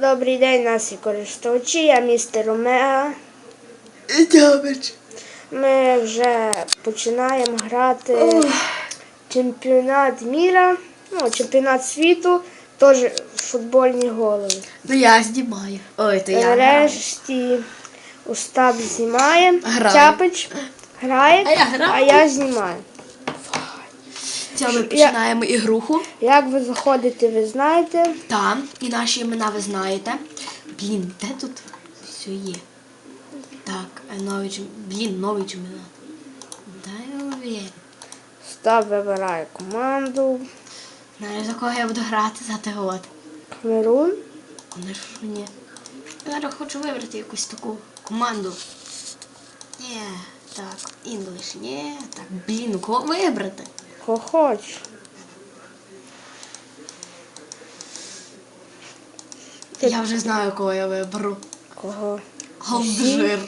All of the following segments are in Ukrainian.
Добрий день, наші користувачі. Я містер Омега. І Дябич. Ми вже починаємо грати чемпіонат міра, ну, чемпіонат світу, теж футбольні голови. Ну я знімаю. Ой, то я. Нарешті Остап знімає, Граю. Тяпич грає, А я граю. а я знімаю. Це ми починаємо ігруху. Як ви заходите, ви знаєте. Там. І наші імена ви знаєте. Блін, де тут все є? Так, е, новий чем- Блін, новий чемпіонат. Дай уверен. Остап вибирає команду. Знаєш, за кого я буду грати за те от. Камерун. Ні. Я зараз хочу вибрати якусь таку команду. Ні, так, English, ні, так, блін, кого вибрати? Хочеш. Я вже знаю, кого я виберу. Кого? Алжир.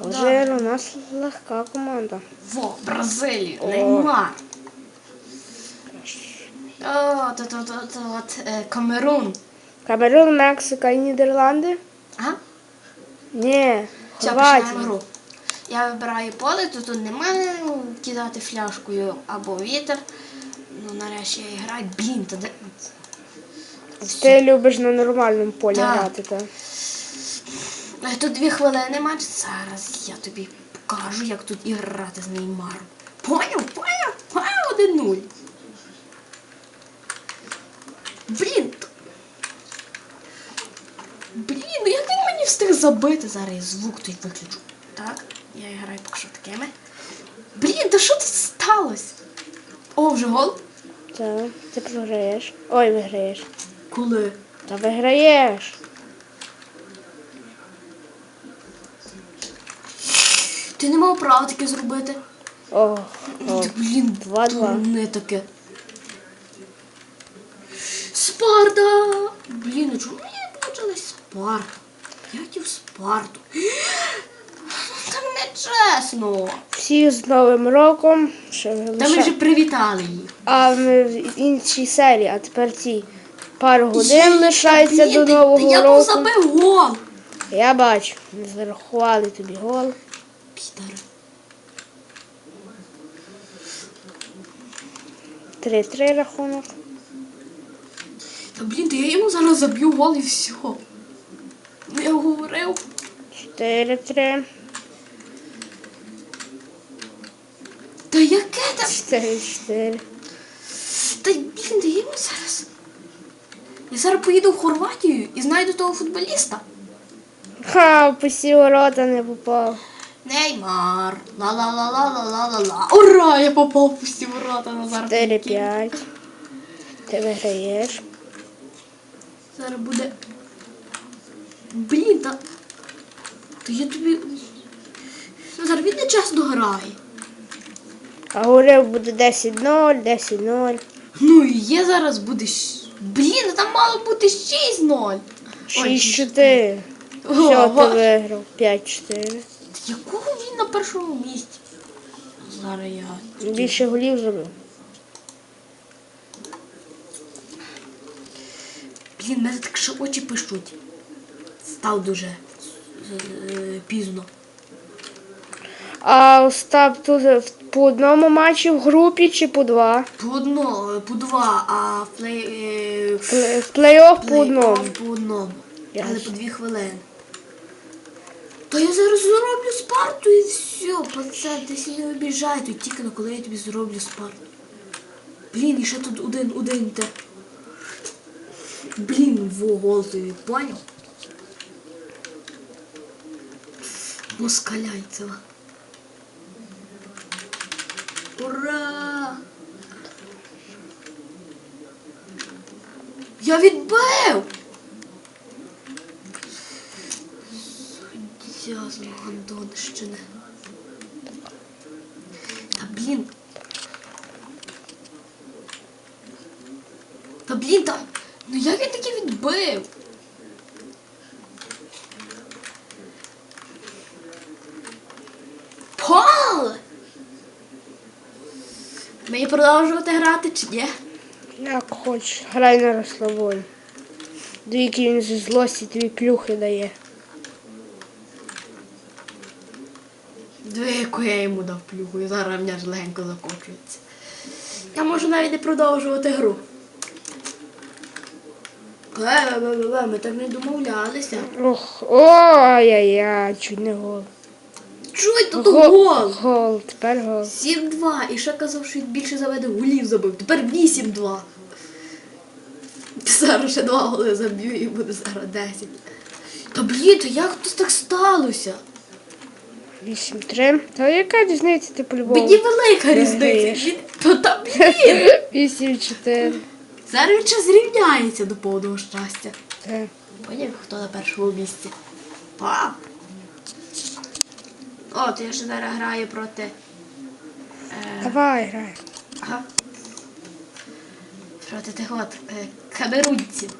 Алжир у нас легка команда. Во, Бразилію, Неймар. О, тут, тут, тут, тут, е, Камерун. Камерун, Мексика і Нідерланди? А? Ні, Все, починаємо гру. Я вибираю поле, тут, тут немає ну, кидати фляшкою або вітер. Ну, нарешті я граю. Блін, то де. Ти любиш на нормальному полі Так. грати, так? Е, Тут дві хвилини матч. Зараз я тобі покажу, як тут і грати з Неймаром. Поняв? Поняв? Поняв 1-0. Блін. Блін, ну як він мені встиг забити? Зараз я звук той виключу. Так, я граю поки що такими. Блін, та що тут сталося? О, вже гол? Так, ти програєш. Ой, виграєш. Коли? Та виграєш. Ти не мав права таке зробити. О, о. Ти, Блін, Два-два. не таке. Спарта! Блін, ну чому мені получилось Спарта? Я хотів Спарту. Так нечесно. Всі з Новим роком. Ще Та ми вже привітали їх. А ми в іншій серії, а тепер ці пару годин лишається до Нового та Я був року. забив гол. Я бачу, не зарахували тобі гол. Підари. 3-3 рахунок. Та блін, та я йому зараз заб'ю гол і все. Ну я говорив. 4-3. Та яке там? 4-4. Та блін, я йому зараз. Я зараз поїду в Хорватію і знайду того футболіста. Ха, в пусті ворота не попав. Неймар. Ла-ла-ла-ла-ла-ла-ла-ла. Ура! Я попав пусті ворота Назар. 4-5. Ти виграєш. Зараз буде. Блін, та. То я тобі. Назар, він не часто грає. А говорив буде 10-0, 10-0. Ну і є зараз буде. щ- Блін, там мало бути 6-0. Ой, 6-4. Все, Ого. виграв. 5-4. Якого він на першому місці? Зараз я. Більше голів забив. Блін, мене так ще очі пишуть. Став дуже е, пізно. А Остап тут по одному матчі в групі чи по два? По одно, по два, а в плей. е, в Плей- В плей-офф по одному. По одному. Але по дві хвилини. То я зараз зроблю спарту і все, пацан, ти сі не обіжай, тут тільки на коли я тобі зроблю спарту. Блін, і ще тут один, один те. Блін, во гол тобі, поняв? Москаляйцева. Ура! Я відбив! Суддя з Гандонщини. Та блін. Та блін, та. Ну як він таки відбив? Мені продовжувати грати чи ні? Як хочеш, грай на розслабоні. Двійки він зі злості тобі плюхи дає. Диви, яку я йому дав плюху, і зараз в мене ж легенько закочується. Я можу навіть не продовжувати гру. Е, е, е, е, Ми так не домовлялися. Ох, ой-яй-яй, чуть не гол. Чуй, тут Го- гол! Гол, тепер гол. 7-2. І ще казав, що він більше заведе голів забив. Тепер 8-2. Зараз ще два голи заб'ю і буде зараз 10. Та блін, то як тут так сталося? 8-3. Та яка різниця ти по-любому? Мені велика різниця. Він- То там блін. 8-4. Зараз він ще зрівняється до повного щастя. Це. Поняв, хто на першому місці. А. О, то я ще зараз граю проти. Е, Давай, грай. ага. Проти тих от е, камерунців.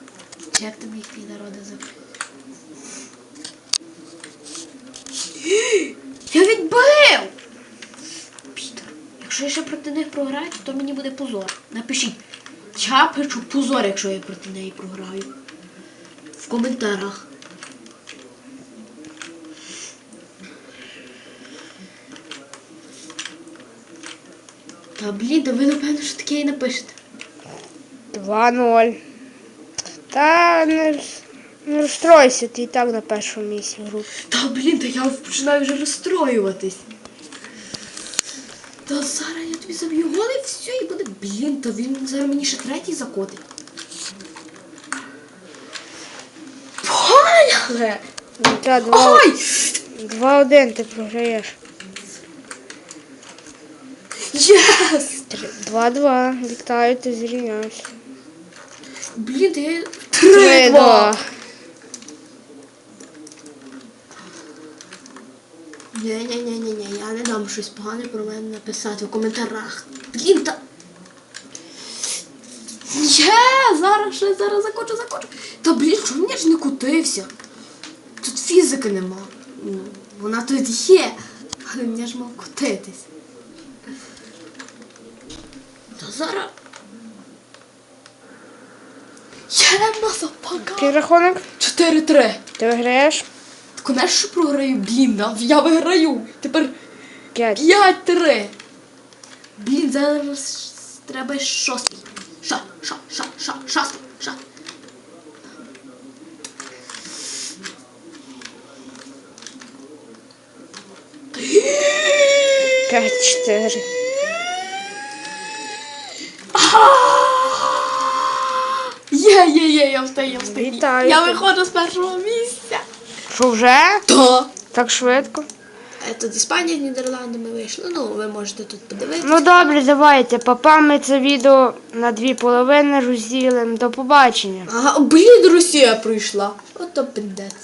Чи як там їхні народи зовуть? Я відбив! Пітер, якщо я ще проти них програю, то мені буде позор. Напишіть. Я пишу позор, якщо я проти неї програю. В коментарях. Та блін, та ви напевно, що таке і напишете. 2-0. Та не, не розстройся, ти і так на першому місці групи. Та блін, та я починаю вже розстроюватись. Та зараз я тобі заб'ю гол і все, і буде. Блін, та він зараз мені ще третій закотить. Поняли? Ну, та 2 Ой! 2-1 ти програєш. Єс! 2-2. Вітаю, ти зрівнявся. Блін, я... 3-2. Ні-ні-ні-ні, я не дам щось погане про мене написати в коментарях. Блін, та... Є, зараз ще, зараз закочу, закочу. Та блін, чому я ж не кутився? Тут фізики нема. Ну, Вона тут є, але мені ж мав кутитись. Та зараз... Є, на запака! Який рахунок? 4-3. Ти виграєш? Конечно, програю, блін, да, я виграю. Тепер 5. 5-3. Блін, зараз треба шостий. Ша, ша, ша, ша, шостий, ша. 5-4. Є, є, є, я встаю, я встаю. Вітаю Я виходжу з першого місця. Що вже? То. Так швидко? Тут Іспанія з Нідерландами вийшла. Ну, ви можете тут подивитися. Ну добре, давайте. Папа, ми це відео на дві половини розділимо. До побачення. Ага, блін, Росія прийшла. Ото пиндець.